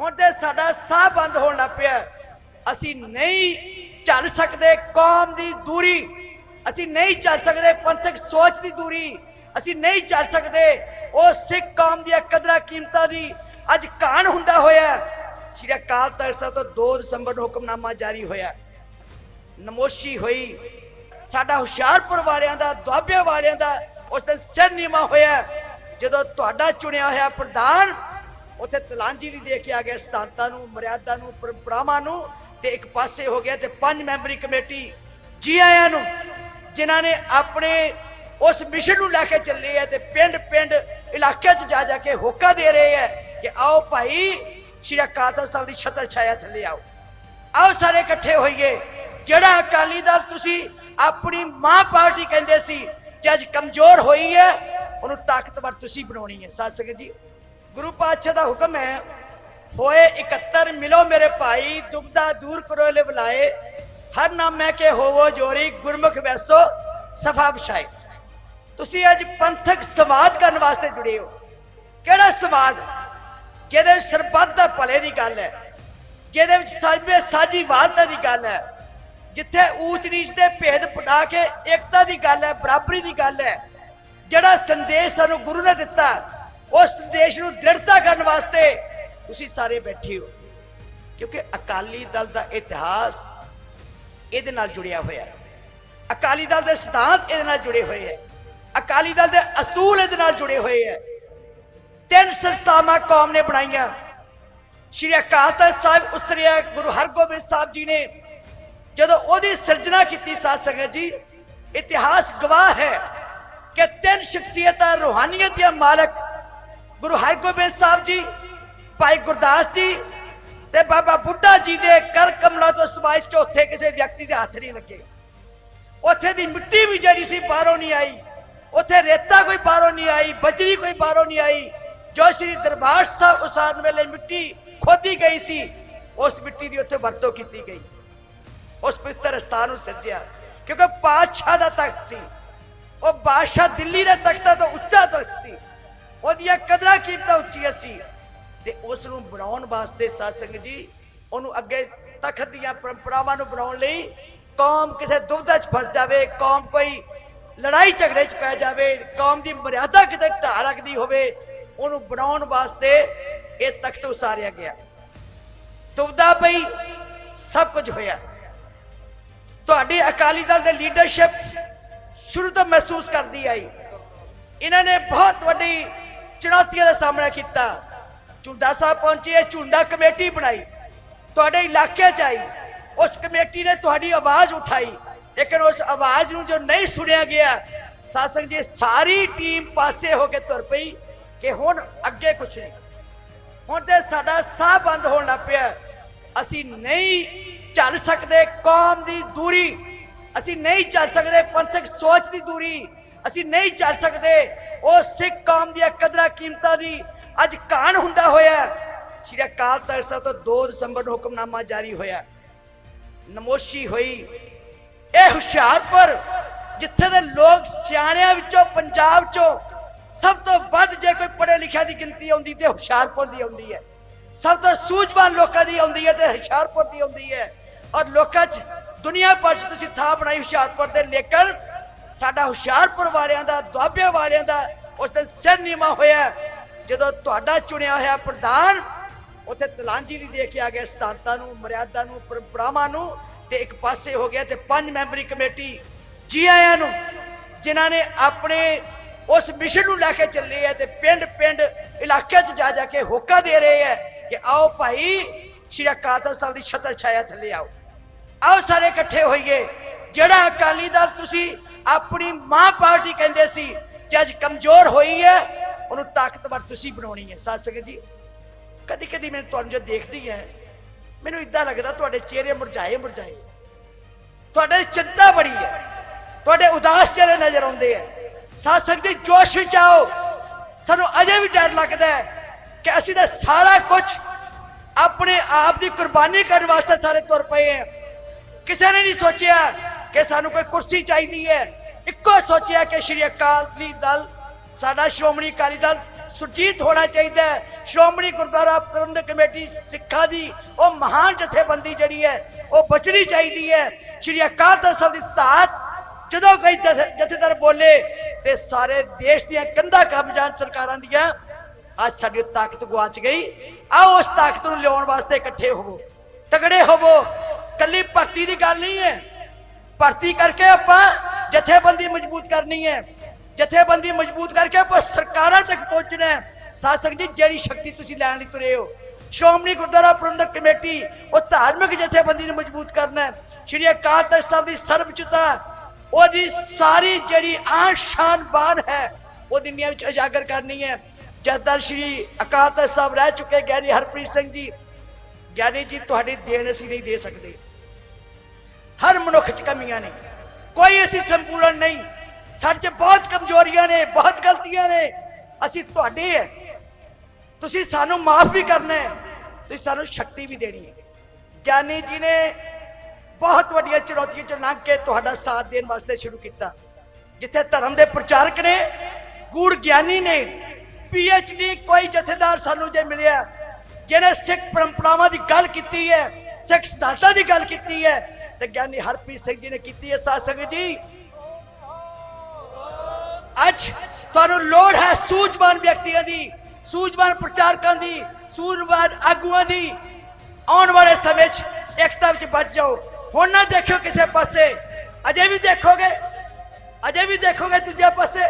ਹੁਣ ਤੇ ਸਾਡਾ ਸਾਹ ਬੰਦ ਹੋਣ ਲੱਗ ਪਿਆ ਅਸੀਂ ਨਹੀਂ ਚੱਲ ਸਕਦੇ ਕੌਮ ਦੀ ਦੂਰੀ। ਅਸੀਂ ਨਹੀਂ ਚੱਲ ਸਕਦੇ ਪੰਥਕ ਸੋਚ ਦੀ ਦੂਰੀ। ਅਸੀਂ ਨਹੀਂ ਚੱਲ ਸਕਦੇ ਉਹ ਸਿੱਖ ਕੌਮ ਦੀਆਂ ਕਦਰਾਂ ਕੀਮਤਾਂ ਦੀ ਅੱਜ ਕਾਣ ਹੁੰਦਾ ਹੋਇਆ ਸ਼੍ਰੀ ਅਕਾਲ ਤਖਤ ਸਾਹਿਬ ਤੋਂ 2 ਦਸੰਬਰ ਨੂੰ ਹੁਕਮਨਾਮਾ ਜਾਰੀ ਹੋਇਆ ਨਮੋਸ਼ੀ ਹੋਈ। ਸਾਡਾ ਹੁਸ਼ਿਆਰਪੁਰ ਵਾਲਿਆਂ ਦਾ ਦੁਆਬੇ ਵਾਲਿਆਂ ਦਾ ਉਸ ਦਿਨ ਸਿਰ ਨੀਵਾ ਹੋਇਆ ਜਦੋਂ ਤੁਹਾਡਾ ਚੁਣਿਆ ਹੋਇਆ ਪ੍ਰਧਾਨ ਉੱਥੇ ਤਲਾਂਜਲੀ ਦੇ ਕੇ ਆ ਗਿਆ, ਸਿਧਾਂਤਾਂ ਨੂੰ, ਮਰਿਆਦਾ ਨੂੰ, ਪਰੰਪਰਾਵਾਂ ਨੂੰ ਤੇ ਇੱਕ ਪਾਸੇ ਹੋ ਗਿਆ ਤੇ ਪੰਜ ਮੈਂਬਰੀ ਕਮੇਟੀ ਜੀ ਆਇਆਂ ਨੂੰ, ਜਿਨ੍ਹਾਂ ਨੇ ਆਪਣੇ ਉਸ ਮਿਸ਼ਨ ਨੂੰ ਲੈ ਕੇ ਚੱਲੇ ਆ ਤੇ ਪਿੰਡ ਪਿੰਡ ਇਲਾਕੇ 'ਚ ਜਾ ਜਾ ਕੇ ਹੋਕਾ ਦੇ ਰਹੇ ਆ ਕਿ ਆਓ ਭਾਈ, ਸ਼੍ਰੀ ਅਕਾਲ ਤਖਤ ਸਾਹਿਬ ਦੀ ਛਤਰ ਛਾਇਆ ਥੱਲੇ ਆਓ। ਆਓ ਸਾਰੇ ਇਕੱਠੇ ਹੋਈਏ। ਜਿਹੜਾ ਅਕਾਲੀ ਦਲ ਤੁਸੀਂ ਆਪਣੀ ਮਾਂ ਪਾਰਟੀ ਕਹਿੰਦੇ ਸੀ ਤੇ ਅੱਜ ਕਮਜ਼ੋਰ ਹੋਈ ਹੈ, ਉਹਨੂੰ ਤਾਕਤਵਰ ਤੁਸੀਂ ਬਣਾਉਣੀ ਹੈ। ਸਾਧ ਸੰਗਤ ਜੀ ਗੁਰੂ ਪਾਤਸ਼ਾਹ ਦਾ ਹੁਕਮ ਹੈ, ਹੋਏ 71 ਮਿਲੋ ਮੇਰੇ ਭਾਈ, ਦੁਬਦਾ ਦੂਰ ਕਰੋ ਲੈ ਬੁਲਾਏ, ਹਰ ਨਾਮੇ ਕੇ ਹੋਵੋ ਜੋਰੀ, ਗੁਰਮੁਖ ਵੈਸੋ ਸਫਾ ਵਿਛਾਏ। ਤੁਸੀਂ ਅੱਜ ਪੰਥਕ ਸੰਵਾਦ ਕਰਨ ਵਾਸਤੇ ਜੁੜੇ ਹੋ। ਕਿਹੜਾ ਸੰਵਾਦ? ਜਿਹਦੇ ਵਿੱਚ ਸਰਬੱਤ ਦਾ ਭਲੇ ਦੀ ਗੱਲ ਹੈ, ਜਿਹਦੇ ਵਿੱਚ ਸਾਜੀ ਸਾਜੀਵਾਲਤਾ ਦੀ ਗੱਲ ਹੈ, ਜਿੱਥੇ ਊਚ ਨੀਚ ਦੇ ਭੇਦ ਪਟਾ ਕੇ ਏਕਤਾ ਦੀ ਗੱਲ ਹੈ, ਬਰਾਬਰੀ ਦੀ ਗੱਲ ਹੈ, ਜਿਹੜਾ ਸੰਦੇਸ਼ ਸਾਨੂੰ ਗੁਰੂ ਨੇ ਦਿੱਤਾ ਉਸ ਦੇਸ਼ ਨੂੰ ਦ੍ਰਿੜਤਾ ਕਰਨ ਵਾਸਤੇ ਤੁਸੀਂ ਸਾਰੇ ਬੈਠੇ ਹੋ। ਕਿਉਂਕਿ ਅਕਾਲੀ ਦਲ ਦਾ ਇਤਿਹਾਸ ਇਹਦੇ ਨਾਲ ਜੁੜਿਆ ਹੋਇਆ ਹੈ। ਅਕਾਲੀ ਦਲ ਦੇ ਸਿਧਾਂਤ ਇਹਦੇ ਨਾਲ ਜੁੜੇ ਹੋਏ ਹੈ। ਅਕਾਲੀ ਦਲ ਦੇ ਅਸੂਲ ਇਹਦੇ ਨਾਲ ਜੁੜੇ ਹੋਏ ਹੈ। ਤਿੰਨ ਸੰਸਥਾਵਾਂ ਕੌਮ ਨੇ ਬਣਾਈਆਂ। ਸ਼੍ਰੀ ਅਕਾਲ ਤਖਤ ਸਾਹਿਬ ਉਸਰਿਆ, ਗੁਰੂ ਹਰਗੋਬਿੰਦ ਸਾਹਿਬ ਜੀ ਨੇ ਜਦੋਂ ਉਹਦੀ ਸਿਰਜਣਾ ਕੀਤੀ ਸਾਧ ਸੰਗਤ ਜੀ, ਇਤਿਹਾਸ ਗਵਾਹ ਹੈ ਕਿ ਤਿੰਨ ਸ਼ਖਸੀਅਤਾਂ, ਰੂਹਾਨੀਅਤ ਦੀਆਂ ਮਾਲਕ ਗੁਰੂ ਹਰਗੋਬਿੰਦ ਸਾਹਿਬ ਜੀ, ਭਾਈ ਗੁਰਦਾਸ ਜੀ ਤੇ ਬਾਬਾ ਬੁੱਢਾ ਜੀ ਦੇ ਕਰ ਕਮਲਾਂ ਤੋਂ ਸਿਵਾਏ ਚੌਥੇ ਕਿਸੇ ਵਿਅਕਤੀ ਦੇ ਹੱਥ ਨਹੀਂ ਲੱਗੇ। ਉੱਥੇ ਦੀ ਮਿੱਟੀ ਵੀ ਜਿਹੜੀ ਸੀ ਬਾਹਰੋਂ ਨਹੀਂ ਆਈ। ਉੱਥੇ ਰੇਤਾ ਕੋਈ ਬਾਹਰੋਂ ਨਹੀਂ ਆਈ, ਬਜਰੀ ਕੋਈ ਬਾਹਰੋਂ ਨਹੀਂ ਆਈ। ਜੋ ਸ੍ਰੀ ਦਰਬਾਰ ਸਾਹਿਬ ਉਸਾਰਨ ਵੇਲੇ ਮਿੱਟੀ ਖੋਦੀ ਗਈ ਸੀ, ਉਸ ਮਿੱਟੀ ਦੀ ਉੱਥੇ ਵਰਤੋਂ ਕੀਤੀ ਗਈ। ਉਸ ਪਵਿੱਤਰ ਸਥਾਨ ਨੂੰ ਸੱਜਿਆ ਕਿਉਂਕਿ ਪਾਤਸ਼ਾਹ ਦਾ ਤਖਤ ਸੀ। ਉਹ ਬਾਦਸ਼ਾਹ ਦਿੱਲੀ ਦੇ ਤਖਤਾਂ ਤੋਂ ਉੱਚਾ ਤਖਤ ਸੀ। ਉਹਦੀਆਂ ਕਦਰਾਂ ਕੀਮਤਾਂ ਉੱਚੀਆਂ ਸੀ। ਤੇ ਉਸ ਨੂੰ ਬਣਾਉਣ ਵਾਸਤੇ ਸਾਧ ਜੀ, ਉਹਨੂੰ ਅੱਗੇ ਤਖਤ ਦੀਆਂ ਪਰੰਪਰਾਵਾਂ ਨੂੰ ਬਣਾਉਣ ਲਈ ਕੌਮ ਕਿਸੇ ਦੁਬਧਾ 'ਚ ਫਸ ਜਾਵੇ, ਕੌਮ ਕੋਈ ਲੜਾਈ ਝਗੜੇ 'ਚ ਪੈ ਜਾਵੇ, ਕੌਮ ਦੀ ਮਰਿਆਦਾ ਕਿਤੇ ਢਾਹ ਰੱਖਦੀ ਹੋਵੇ, ਉਹਨੂੰ ਬਣਾਉਣ ਵਾਸਤੇ ਇਹ ਤਖਤ ਉਸਾਰਿਆ ਗਿਆ। ਦੁਬਧਾ ਪਈ, ਸਭ ਕੁਝ ਹੋਇਆ। ਤੁਹਾਡੀ ਅਕਾਲੀ ਦਲ ਦੇ ਲੀਡਰਸ਼ਿਪ ਸ਼ੁਰੂ ਤੋਂ ਮਹਿਸੂਸ ਕਰਦੀ ਆਈ। ਇਹਨਾਂ ਨੇ ਬਹੁਤ ਵੱਡੀ ਚੁਣੌਤੀਆਂ ਦਾ ਸਾਹਮਣਾ ਕੀਤਾ। ਝੁੰਡਾ ਸਾਹਿਬ ਪਹੁੰਚੇ ਝੁੰਡਾ ਕਮੇਟੀ ਬਣਾਈ। ਤੁਹਾਡੇ ਇਲਾਕੇ 'ਚ ਆਈ। ਉਸ ਕਮੇਟੀ ਨੇ ਤੁਹਾਡੀ ਆਵਾਜ਼ ਉਠਾਈ। ਲੇਕਿਨ ਉਸ ਆਵਾਜ਼ ਨੂੰ ਜੋ ਨਹੀਂ ਸੁਣਿਆ ਗਿਆ, ਸਾਸੰਗ ਜੀ, ਸਾਰੀ ਟੀਮ ਪਾਸੇ ਹੋ ਕੇ ਤੁਰ ਪਈ ਕਿ ਹੁਣ ਅੱਗੇ ਕੁਝ ਨਹੀਂ। ਹੁਣ ਤੇ ਸਾਡਾ ਸਾਹ ਬੰਦ ਹੋਣ ਲੱਗ ਪਿਆ। ਅਸੀਂ ਨਹੀਂ ਚੱਲ ਸਕਦੇ ਕੌਮ ਦੀ ਦੂਰੀ। ਅਸੀਂ ਨਹੀਂ ਚੱਲ ਸਕਦੇ ਪੰਥਕ ਸੋਚ ਦੀ ਦੂਰੀ। ਅਸੀਂ ਨਹੀਂ ਚੱਲ ਸਕਦੇ ਉਹ ਸਿੱਖ ਕੌਮ ਦੀਆਂ ਕਦਰਾਂ ਕੀਮਤਾਂ ਦੀ ਅੱਜ ਕਾਣ ਹੁੰਦਾ ਹੋਇਆ ਸ਼੍ਰੀ ਅਕਾਲ ਤਖਤ ਸਾਹਿਬ ਤੋਂ 2 ਦਸੰਬਰ ਨੂੰ ਹੁਕਮਨਾਮਾ ਜਾਰੀ ਹੋਇਆ ਨਮੋਸ਼ੀ ਹੋਈ। ਇਹ ਹੁਸ਼ਿਆਰਪੁਰ, ਜਿੱਥੇ ਦੇ ਲੋਕ ਸਿਆਣਿਆਂ ਵਿੱਚੋਂ, ਪੰਜਾਬ ਚੋਂ ਸਭ ਤੋਂ ਵੱਧ ਜੇ ਕੋਈ ਪੜ੍ਹੇ ਲਿਖਿਆ ਦੀ ਗਿਣਤੀ ਆਉਂਦੀ ਤੇ ਹੁਸ਼ਿਆਰਪੁਰ ਦੀ ਆਉਂਦੀ ਹੈ। ਸਭ ਤੋਂ ਸੂਝਵਾਨ ਲੋਕਾਂ ਦੀ ਆਉਂਦੀ ਹੈ ਤੇ ਹੁਸ਼ਿਆਰਪੁਰ ਦੀ ਆਉਂਦੀ ਹੈ। ਔਰ ਲੋਕਾਂ 'ਚ ਦੁਨੀਆ ਭਰ 'ਚ ਤੁਸੀਂ ਥਾਂ ਬਣਾਈ ਹੁਸ਼ਿਆਰਪੁਰ ਦੇ ਲੇਕਿਨ ਸਾਡਾ ਹੁਸ਼ਿਆਰਪੁਰ ਵਾਲਿਆਂ ਦਾ ਦੁਆਬੇ ਵਾਲਿਆਂ ਦਾ ਉਸ ਦਿਨ ਸਿਰ ਨੀਵਾ ਹੋਇਆ। ਜਦੋਂ ਤੁਹਾਡਾ ਚੁਣਿਆ ਹੋਇਆ ਪ੍ਰਧਾਨ, ਉੱਥੇ ਤਲਾਂਜੀ ਦੇ ਕੇ ਆ ਗਿਆ ਸਿਧਾਂਤਾਂ ਨੂੰ, ਮਰਿਆਦਾ ਨੂੰ, ਪਰੰਪਰਾਵਾਂ ਨੂੰ ਤੇ ਇੱਕ ਪਾਸੇ ਹੋ ਗਿਆ ਤੇ ਪੰਜ ਮੈਂਬਰੀ ਕਮੇਟੀ ਜੀ ਆਇਆਂ ਨੂੰ, ਜਿਨ੍ਹਾਂ ਨੇ ਆਪਣੇ ਉਸ ਮਿਸ਼ਨ ਨੂੰ ਲੈ ਕੇ ਚੱਲੇ ਆ ਤੇ ਪਿੰਡ ਪਿੰਡ ਇਲਾਕੇ 'ਚ ਜਾ ਜਾ ਕੇ ਹੋਕਾ ਦੇ ਰਹੇ ਆ ਕਿ ਆਓ ਭਾਈ, ਸ਼੍ਰੀ ਅਕਾਲ ਤਖਤ ਸਾਹਿਬ ਦੀ ਛਤਰ ਛਾਇਆ ਥੱਲੇ ਆਓ। ਆਓ ਸਾਰੇ ਇਕੱਠੇ ਹੋਈਏ। ਜਿਹੜਾ ਅਕਾਲੀ ਦਲ ਤੁਸੀਂ ਆਪਣੀ ਮਾਂ ਪਾਰਟੀ ਕਹਿੰਦੇ ਸੀ ਤੇ ਅੱਜ ਕਮਜ਼ੋਰ ਹੋਈ ਹੈ, ਉਹਨੂੰ ਤਾਕਤਵਰ ਤੁਸੀਂ ਬਣਾਉਣੀ ਹੈ। ਸਾਧ ਸੰਗਤ ਜੀ ਕਦੀ ਕਦੀ ਮੈਂ ਤੁਹਾਨੂੰ ਜੇ ਦੇਖਦੀ ਹੈ, ਮੈਨੂੰ ਇਦਾਂ ਲੱਗਦਾ ਤੁਹਾਡੇ ਚਿਹਰੇ ਮੁਰਝਾਏ ਮੁਰਝਾਏ। ਤੁਹਾਡੇ ਚਿੰਤਾ ਬੜੀ ਹੈ, ਤੁਹਾਡੇ ਉਦਾਸ ਚਿਹਰੇ ਨਜ਼ਰ ਆਉਂਦੇ ਆ ਸਾਧ ਸੰਗਤ ਜੀ, ਜੋਸ਼ ਵਿੱਚ ਆਓ। ਸਾਨੂੰ ਅਜੇ ਵੀ ਡਰ ਲੱਗਦਾ ਹੈ ਕਿ ਅਸੀਂ ਤਾਂ ਸਾਰਾ ਕੁਝ ਆਪਣੇ ਆਪ ਦੀ ਕੁਰਬਾਨੀ ਕਰਨ ਵਾਸਤੇ ਸਾਰੇ ਤੁਰ ਪਏ ਆ ਕਿਸੇ ਨੇ ਨਹੀਂ ਸੋਚਿਆ ਕਿ ਸਾਨੂੰ ਕੋਈ ਕੁਰਸੀ ਚਾਹੀਦੀ ਹੈ। ਇੱਕੋ ਸੋਚਿਆ ਕਿ ਸ਼੍ਰੀ ਅਕਾਲੀ ਦਲ, ਸਾਡਾ ਸ਼੍ਰੋਮਣੀ ਅਕਾਲੀ ਦਲ ਸੁਰਜੀਤ ਹੋਣਾ ਚਾਹੀਦਾ ਹੈ। ਸ਼੍ਰੋਮਣੀ ਗੁਰਦੁਆਰਾ ਪ੍ਰਬੰਧਕ ਕਮੇਟੀ ਸਿੱਖਾਂ ਦੀ ਉਹ ਮਹਾਨ ਜਥੇਬੰਦੀ ਜਿਹੜੀ ਹੈ, ਉਹ ਬਚਣੀ ਚਾਹੀਦੀ ਹੈ। ਸ਼੍ਰੀ ਅਕਾਲ ਤਖਤ ਸਾਹਿਬ ਦੀ ਧਾਰ ਜਦੋਂ ਕੋਈ ਜਥੇਦਾਰ ਬੋਲੇ ਤੇ ਸਾਰੇ ਦੇਸ਼ ਦੀਆਂ ਕੰਧਾਂ ਕੰਮ ਜਾਣ ਸਰਕਾਰਾਂ ਦੀਆਂ, ਅੱਜ ਸਾਡੀ ਤਾਕਤ ਗਵਾਚ ਗਈ। ਆਓ ਉਸ ਤਾਕਤ ਨੂੰ ਲਿਆਉਣ ਵਾਸਤੇ ਇਕੱਠੇ ਹੋਵੋ, ਤਗੜੇ ਹੋਵੋ। ਕੱਲੀ ਭਗਤੀ ਦੀ ਗੱਲ ਨਹੀਂ ਹੈ। ਭਰਤੀ ਕਰਕੇ ਆਪਾਂ ਜਥੇਬੰਦੀ ਮਜ਼ਬੂਤ ਕਰਨੀ ਹੈ। ਜਥੇਬੰਦੀ ਮਜ਼ਬੂਤ ਕਰਕੇ ਆਪਾਂ ਸਰਕਾਰਾਂ ਤੱਕ ਪਹੁੰਚਣਾ ਹੈ। ਸਾਧ ਜੀ, ਜਿਹੜੀ ਸ਼ਕਤੀ ਤੁਸੀਂ ਲੈਣ ਲਈ ਤੁਰੇ ਹੋ। ਸ਼੍ਰੋਮਣੀ ਗੁਰਦੁਆਰਾ ਪ੍ਰਬੰਧਕ ਕਮੇਟੀ, ਉਹ ਧਾਰਮਿਕ ਜਥੇਬੰਦੀ ਨੂੰ ਮਜ਼ਬੂਤ ਕਰਨਾ ਹੈ। ਸ਼੍ਰੀ ਅਕਾਲ ਤਖਤ ਸਾਹਿਬ ਦੀ ਸਰਬਉੱਚਤਾ ਉਹਦੀ ਸਾਰੀ ਜਿਹੜੀ ਆਨ ਸ਼ਾਨ ਹੈ, ਉਹ ਦੁਨੀਆ ਵਿੱਚ ਉਜਾਗਰ ਕਰਨੀ ਹੈ। ਜਦਰ ਸ਼੍ਰੀ ਅਕਾਲ ਤਖਤ ਸਾਹਿਬ ਰਹਿ ਚੁੱਕੇ, ਗਿਆਨੀ ਹਰਪ੍ਰੀਤ ਸਿੰਘ ਜੀ, ਗਿਆਨੀ ਜੀ, ਤੁਹਾਡੀ ਦੇਣ ਅਸੀਂ ਨਹੀਂ ਦੇ ਸਕਦੇ। ਹਰ ਮਨੁੱਖ 'ਚ ਕਮੀਆਂ ਨੇ। ਕੋਈ ਅਸੀਂ ਸੰਪੂਰਨ ਨਹੀਂ। ਸਾਡੇ 'ਚ ਬਹੁਤ ਕਮਜ਼ੋਰੀਆਂ ਨੇ, ਬਹੁਤ ਗਲਤੀਆਂ ਨੇ। ਅਸੀਂ ਤੁਹਾਡੇ ਹੈ ਤੁਸੀਂ ਸਾਨੂੰ ਮਾਫ ਵੀ ਕਰਨਾ ਹੈ ਤੁਸੀਂ ਸਾਨੂੰ ਸ਼ਕਤੀ ਵੀ ਦੇਣੀ ਹੈ ਗਿਆਨੀ ਜੀ ਨੇ ਬਹੁਤ ਵੱਡੀਆਂ ਚੁਣੌਤੀਆਂ ਚੋਂ ਲੰਘ ਕੇ ਤੁਹਾਡਾ ਸਾਥ ਦੇਣ ਵਾਸਤੇ ਸ਼ੁਰੂ ਕੀਤਾ। ਜਿੱਥੇ ਧਰਮ ਦੇ ਪ੍ਰਚਾਰਕ ਨੇ, ਗੂੜ ਗਿਆਨੀ ਨੇ ਡੀ ਕੋਈ ਜਥੇਦਾਰ ਸਾਨੂੰ ਜੇ ਮਿਲਿਆ, ਜਿਹਨੇ ਸਿੱਖ ਪਰੰਪਰਾਵਾਂ ਦੀ ਗੱਲ ਕੀਤੀ ਹੈ ਸਿੱਖ ਸਿਧਾਂਤਾਂ ਦੀ ਗੱਲ ਕੀਤੀ ਹੈ ਤੇ ਗਿਆਨੀ ਹਰਪ੍ਰੀਤ ਸਿੰਘ ਜੀ ਨੇ ਕੀਤੀ ਹੈ ਸਾਧ ਸੰਗਤ ਜੀ। ਅੱਜ ਤੁਹਾਨੂੰ ਲੋੜ ਹੈ ਸੂਝਵਾਨ ਵਿਅਕਤੀਆਂ ਦੀ, ਸੂਝਵਾਨ ਪ੍ਰਚਾਰਕਾਂ ਦੀ, ਸੂਝਵਾਨ ਆਗੂਆਂ ਦੀ। ਆਉਣ ਵਾਲੇ ਸਮੇਂ 'ਚ ਇਕਤਾ ਵਿੱਚ ਬਚ ਜਾਓ। ਹੁਣ ਨਾ ਦੇਖਿਓ ਕਿਸੇ ਪਾਸੇ। ਅਜੇ ਵੀ ਦੇਖੋਗੇ। ਅਜੇ ਵੀ ਦੇਖੋਗੇ ਦੂਜੇ ਪਾਸੇ।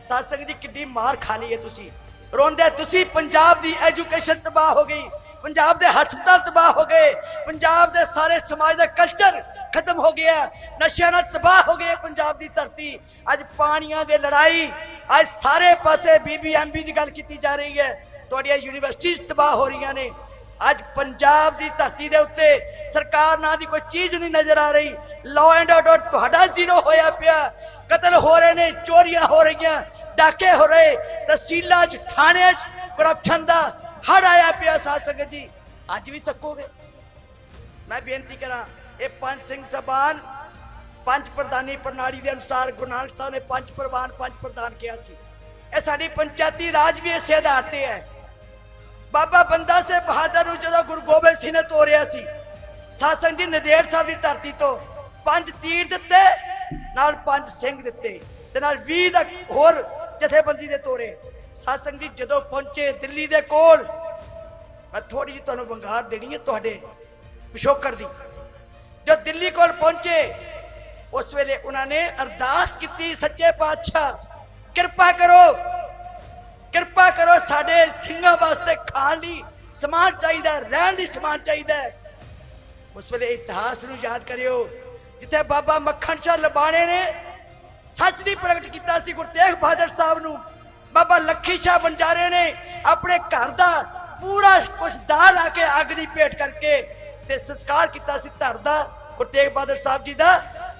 ਸਾਸੰਗ ਜੀ ਕਿੰਨੀ ਮਾਰ ਖਾ ਲਈ ਹੈ ਤੁਸੀਂ। ਰੋਂਦੇ ਤੁਸੀਂ, ਪੰਜਾਬ ਦੀ ਐਜੂਕੇਸ਼ਨ ਤਬਾਹ ਹੋ ਗਈ। ਪੰਜਾਬ ਦੇ ਹਸਪਤਾਲ ਤਬਾਹ ਹੋ ਗਏ। ਪੰਜਾਬ ਦੇ ਸਾਰੇ ਸਮਾਜ ਦਾ ਕਲਚਰ ਖਤਮ ਹੋ ਗਿਆ ਨਸ਼ਿਆਂ ਨਾਲ ਤਬਾਹ ਹੋ ਗਈ ਪੰਜਾਬ ਦੀ ਧਰਤੀ। ਅੱਜ ਪਾਣੀਆਂ ਦੇ ਲੜਾਈ, ਅੱਜ ਸਾਰੇ ਪਾਸੇ ਬੀਬੀਐਮਬੀ ਦੀ ਗੱਲ ਕੀਤੀ ਜਾ ਰਹੀ ਹੈ। ਤੁਹਾਡੀਆਂ ਯੂਨੀਵਰਸਿਟੀਆਂ ਤਬਾਹ ਹੋ ਰਹੀਆਂ ਨੇ। ਅੱਜ ਪੰਜਾਬ ਦੀ ਧਰਤੀ ਦੇ ਉੱਤੇ ਸਰਕਾਰ ਨਾਂ ਦੀ ਕੋਈ ਚੀਜ਼ ਨਹੀਂ ਨਜ਼ਰ ਆ ਰਹੀ। ਲਾਅ ਐਂਡ ਆਰਡਰ ਤੁਹਾਡਾ ਜ਼ੀਰੋ ਹੋਇਆ ਪਿਆ। ਕਤਲ ਹੋ ਰਹੇ ਨੇ, ਚੋਰੀਆਂ ਹੋ ਰਹੀਆਂ, ਡਾਕੇ ਹੋ ਰਹੇ। ਤਹਿਸੀਲਾਂ 'ਚ, ਥਾਣਿਆਂ 'ਚ ਕਰਪਸ਼ਨ ਦਾ ਹੜ ਆਇਆ ਪਿਆ ਸਾਧ ਸੰਗਤ ਜੀ। ਅੱਜ ਵੀ ਤੱਕੋਗੇ ਮੈਂ ਬੇਨਤੀ ਕਰਾਂ, ਇਹ ਪੰਜ ਸਿੰਘ ਸਬਾਨ, ਪੰਜ ਪ੍ਰਧਾਨੀ ਪ੍ਰਣਾਲੀ ਦੇ ਅਨੁਸਾਰ ਗੁਰੂ ਨਾਨਕ ਸਾਹਿਬ ਨੇ ਪੰਜ ਪ੍ਰਵਾਨ, ਪੰਜ ਪ੍ਰਧਾਨ ਕਿਹਾ ਸੀ। ਇਹ ਸਾਡੀ ਪੰਚਾਇਤੀ ਰਾਜ ਵੀ ਇਸੇ ਆਧਾਰ ਤੇ ਹੈ। ਬਾਬਾ ਬੰਦਾ ਸਿੰਘ ਬਹਾਦਰ ਨੂੰ ਜਦੋਂ ਗੁਰੂ ਗੋਬਿੰਦ ਸਿੰਘ ਨੇ ਤੋਰਿਆ ਸੀ, ਸਾਸੰਗ ਜੀ ਨਦੇੜ ਸਾਹਿਬ ਦੀ ਧਰਤੀ ਤੋਂ ਪੰਜ ਤੀਰ ਦਿੱਤੇ, ਨਾਲ ਪੰਜ ਸਿੰਘ ਦਿੱਤੇ, ਤੇ ਨਾਲ 20 ਦਾ ਹੋਰ ਜਥੇਬੰਦੀ ਦੇ ਤੋਰੇ। ਸਤਸੰਗ ਜੀ, ਜਦੋਂ ਪਹੁੰਚੇ ਦਿੱਲੀ ਦੇ ਕੋਲ, ਮੈਂ ਥੋੜੀ ਜਿਹੀ ਤੁਹਾਨੂੰ ਵੰਗਾਰ ਦੇਣੀ ਹੈ ਤੁਹਾਡੇ ਪਿਛੋਕਰ ਦੀ। ਜੋ ਦਿੱਲੀ ਕੋਲ ਪਹੁੰਚੇ, ਉਸ ਵੇਲੇ ਉਹਨਾਂ ਨੇ ਅਰਦਾਸ ਕੀਤੀ, ਸੱਚੇ ਪਾਤਸ਼ਾਹ, ਕਿਰਪਾ ਕਰੋ ਕਿਰਪਾ ਕਰੋ ਸਾਡੇ ਸਿੰਘਾਂ ਵਾਸਤੇ ਖਾਣ ਲਈ ਸਮਾਨ ਚਾਹੀਦਾ ਰਹਿਣ ਲਈ ਸਮਾਨ ਚਾਹੀਦਾ ਉਸ ਵੇਲੇ ਇਤਿਹਾਸ ਨੂੰ ਯਾਦ ਕਰਿਓ, ਜਿੱਥੇ ਬਾਬਾ ਮੱਖਣ ਸ਼ਾਹ ਲਬਾਣੇ ਨੇ ਸੱਚ ਦੀ ਪ੍ਰਗਟ ਕੀਤਾ ਸੀ, ਗੁਰੂ ਤੇਗ ਬਹਾਦਰ ਸਾਹਿਬ ਨੂੰ। ਬਾਬਾ ਲੱਖੀ ਸ਼ਾਹ ਬੰਜਾਰੇ ਨੇ ਆਪਣੇ ਘਰ ਦਾ ਪੂਰਾ ਕੁਝ ਦਾ ਲਾ ਕੇ ਅੱਗ ਦੀ ਭੇਟ ਕਰਕੇ ਤੇ ਸੰਸਕਾਰ ਕੀਤਾ ਸੀ ਧਰ ਦਾ ਗੁਰੂ ਤੇਗ ਬਹਾਦਰ ਸਾਹਿਬ ਜੀ ਦਾ।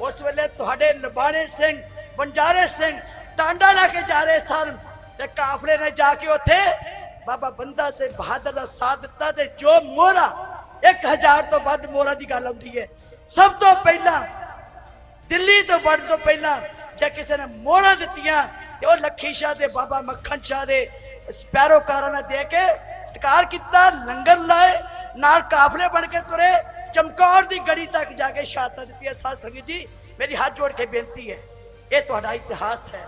ਉਸ ਵੇਲੇ ਤੁਹਾਡੇ ਲਬਾਣੇ ਸਿੰਘ, ਬੰਜਾਰੇ ਸਿੰਘ ਟਾਂਡਾ ਲਾ ਕੇ ਜਾ ਰਹੇ ਸਨ ਤੇ ਕਾਫਲੇ ਨੇ ਜਾ ਕੇ ਉੱਥੇ ਬਾਬਾ ਬੰਦਾ ਸਿੰਘ ਬਹਾਦਰ ਦਾ ਸਾਥ ਦਿੱਤਾ ਤੇ ਜੋ ਮੋਹਰਾ 1000 ਤੋਂ ਵੱਧ ਮੋਹਰਾ ਦੀ ਗੱਲ ਆਉਂਦੀ ਹੈ। ਸਭ ਤੋਂ ਪਹਿਲਾਂ, ਦਿੱਲੀ ਤੋਂ ਵੜ ਤੋਂ ਪਹਿਲਾਂ ਜੇ ਕਿਸੇ ਨੇ ਮੋਹਰਾਂ ਦਿੱਤੀਆਂ ਤੇ ਉਹ ਲੱਖੀ ਸ਼ਾਹ ਦੇ, ਬਾਬਾ ਮੱਖਣ ਸ਼ਾਹ ਦੇ ਸਪੈਰੋਕਾਰਾਂ ਨੇ ਦੇ ਕੇ ਸਤਿਕਾਰ ਕੀਤਾ, ਲੰਗਰ ਲਾਏ, ਨਾਲ ਕਾਫਲੇ ਬਣ ਕੇ ਤੁਰੇ, ਚਮਕੌਰ ਦੀ ਗੜੀ ਤੱਕ ਜਾ ਕੇ ਸ਼ਹਾਦਤਾਂ ਦਿੱਤੀਆਂ। ਸਾਧ ਸੰਗਤ ਜੀ, ਮੇਰੀ ਹੱਥ ਜੋੜ ਕੇ ਬੇਨਤੀ ਹੈ, ਇਹ ਤੁਹਾਡਾ ਇਤਿਹਾਸ ਹੈ।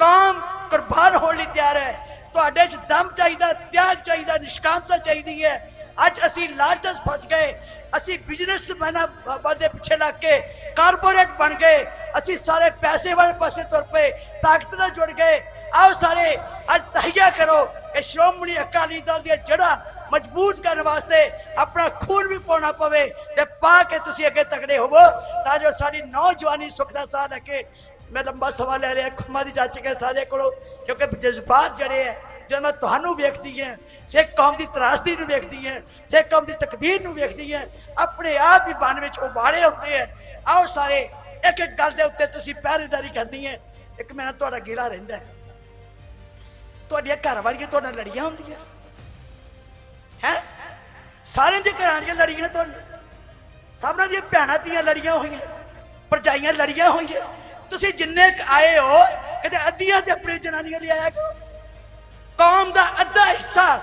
ਕੌਮ ਕੁਰਬਾਨ ਹੋਣ ਲਈ ਤਿਆਰ ਹੈ। ਤੁਹਾਡੇ 'ਚ ਦਮ ਚਾਹੀਦਾ, ਤਿਆਗ ਚਾਹੀਦਾ, ਨਿਸ਼ਕਾਮਤਾ ਚਾਹੀਦੀ ਹੈ। ਅੱਜ ਅਸੀਂ ਲਾਲਚ ਫਸ ਗਏ। ਅਸੀਂ ਬਿਜ਼ਨਸਮੈਨਾਂ ਬਾਬਾ ਦੇ ਪਿੱਛੇ ਲੱਗ ਕੇ ਕਾਰਪੋਰੇਟ ਬਣ ਗਏ। ਅਸੀਂ ਸਾਰੇ ਪੈਸੇ ਵਾਲੇ ਪਾਸੇ ਤੁਰ ਪਏ, ਤਾਕਤ ਨਾਲ ਜੁੜ ਗਏ। ਆਓ ਸਾਰੇ, ਅੱਜ ਤਹੀਆ ਕਰੋ ਕਿ ਸ਼੍ਰੋਮਣੀ ਅਕਾਲੀ ਦਲ ਦੀਆਂ ਜੜ੍ਹਾਂ ਮਜ਼ਬੂਤ ਕਰਨ ਵਾਸਤੇ ਆਪਣਾ ਖੂਨ ਵੀ ਪਾਉਣਾ ਪਵੇ ਤੇ ਪਾ ਕੇ ਤੁਸੀਂ ਅੱਗੇ ਤਕੜੇ ਹੋਵੋ। ਤਾਂ ਜੋ ਸਾਡੀ ਨੌਜਵਾਨੀ ਸੁੱਖ ਦਾ ਸਾਹ ਲੈ ਕੇ ਮੈਂ ਲੰਬਾ ਸਮਾਂ ਲੈ ਰਿਹਾ, ਖੁਮਾ ਦੀ ਜਾ ਚੁੱਕੇ ਸਾਰੇ ਕੋਲੋਂ, ਕਿਉਂਕਿ ਜਜ਼ਬਾਤ ਜਿਹੜੇ ਹੈ ਜਦੋਂ ਮੈਂ ਤੁਹਾਨੂੰ ਵੇਖਦੀ ਹਾਂ, ਸਿੱਖ ਕੌਮ ਦੀ ਤਰਾਸਦੀ ਨੂੰ ਵੇਖਦੀ ਹੈ, ਸਿੱਖ ਕੌਮ ਦੀ ਤਕਦੀਰ ਨੂੰ ਵੇਖਦੀ ਹੈ, ਆਪਣੇ ਆਪ ਹੀ ਮਨ ਵਿੱਚ ਉਬਾਲੇ ਹੁੰਦੇ ਹੈ ਆਓ ਸਾਰੇ, ਇੱਕ ਇੱਕ ਗੱਲ ਦੇ ਉੱਤੇ ਤੁਸੀਂ ਪਹਿਰੇਦਾਰੀ ਕਰਨੀ ਹੈ। ਇੱਕ ਮੇਰਾ ਤੁਹਾਡਾ ਗਿਲਾ ਰਹਿੰਦਾ ਹੈ। ਤੁਹਾਡੀਆਂ ਘਰ ਵਾਲੀਆਂ ਤੁਹਾਡੇ ਨਾਲ ਲੜੀਆਂ ਹੁੰਦੀਆਂ। ਹੈ? ਸਾਰਿਆਂ ਦੇ ਘਰਾਂ ਦੀਆਂ ਲੜੀਆਂ ਤੁਹਾਨੂੰ ਸਭਨਾਂ ਦੀਆਂ ਭੈਣਾਂ ਦੀਆਂ ਲੜੀਆਂ ਹੋਈਆਂ, ਭਰਜਾਈਆਂ ਲੜੀਆਂ ਹੋਈਆਂ। ਤੁਸੀਂ ਜਿੰਨੇ ਆਏ ਹੋ, ਕਿਤੇ ਅੱਧੀਆਂ ਤੇ ਆਪਣੀ ਜਨਾਨੀਆਂ ਲਈ ਆਇਆ ਕਰੋ। ਕੌਮ ਦਾ ਅੱਧਾ ਹਿੱਸਾ,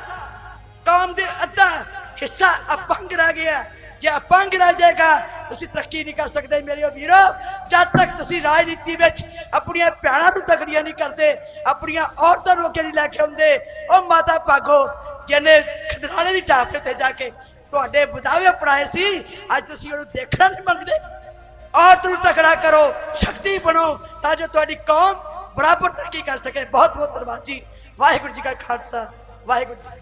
ਕੌਮ ਦੇ ਅੱਧਾ ਹਿੱਸਾ ਅਪੰਗ ਰਹਿ ਗਿਆ। ਜੇ ਅਪੰਗ ਰਹਿ ਜਾਏਗਾ ਤੁਸੀਂ ਤਰੱਕੀ ਨਹੀਂ ਕਰ ਸਕਦੇ ਮੇਰੇ ਵੀਰੋ। ਜਦ ਤੱਕ ਤੁਸੀਂ ਰਾਜਨੀਤੀ ਵਿੱਚ ਆਪਣੀਆਂ ਭੈਣਾਂ ਨੂੰ ਤਕੜੀਆਂ ਨਹੀਂ ਕਰਦੇ, ਆਪਣੀਆਂ ਔਰਤਾਂ ਨੂੰ ਅੱਗੇ ਨਹੀਂ ਲੈ ਕੇ ਆਉਂਦੇ, ਉਹ ਮਾਤਾ ਭਾਗੋ, ਜਿਹਨੇ ਖਦਰਾਣੇ ਦੀ ਟਾਪ ਤੇ ਜਾ ਕੇ ਤੁਹਾਡੇ ਬਦਾਵੇ ਅਪਣਾਏ ਸੀ, ਅੱਜ ਤੁਸੀਂ ਉਹਨੂੰ ਦੇਖਣਾ ਨਹੀਂ ਮੰਗਦੇ। ਔਰਤ ਨੂੰ ਤਕੜਾ ਕਰੋ, ਸ਼ਕਤੀ ਬਣੋ, ਤਾਂ ਜੋ ਤੁਹਾਡੀ ਕੌਮ ਬਰਾਬਰ ਤਰੱਕੀ ਕਰ ਸਕੇ। ਬਹੁਤ ਬਹੁਤ ਧੰਨਵਾਦ ਜੀ। ਵਾਹਿਗੁਰੂ ਜੀ ਕਾ ਖਾਲਸਾ, ਵਾਹਿਗੁਰੂ ਜੀ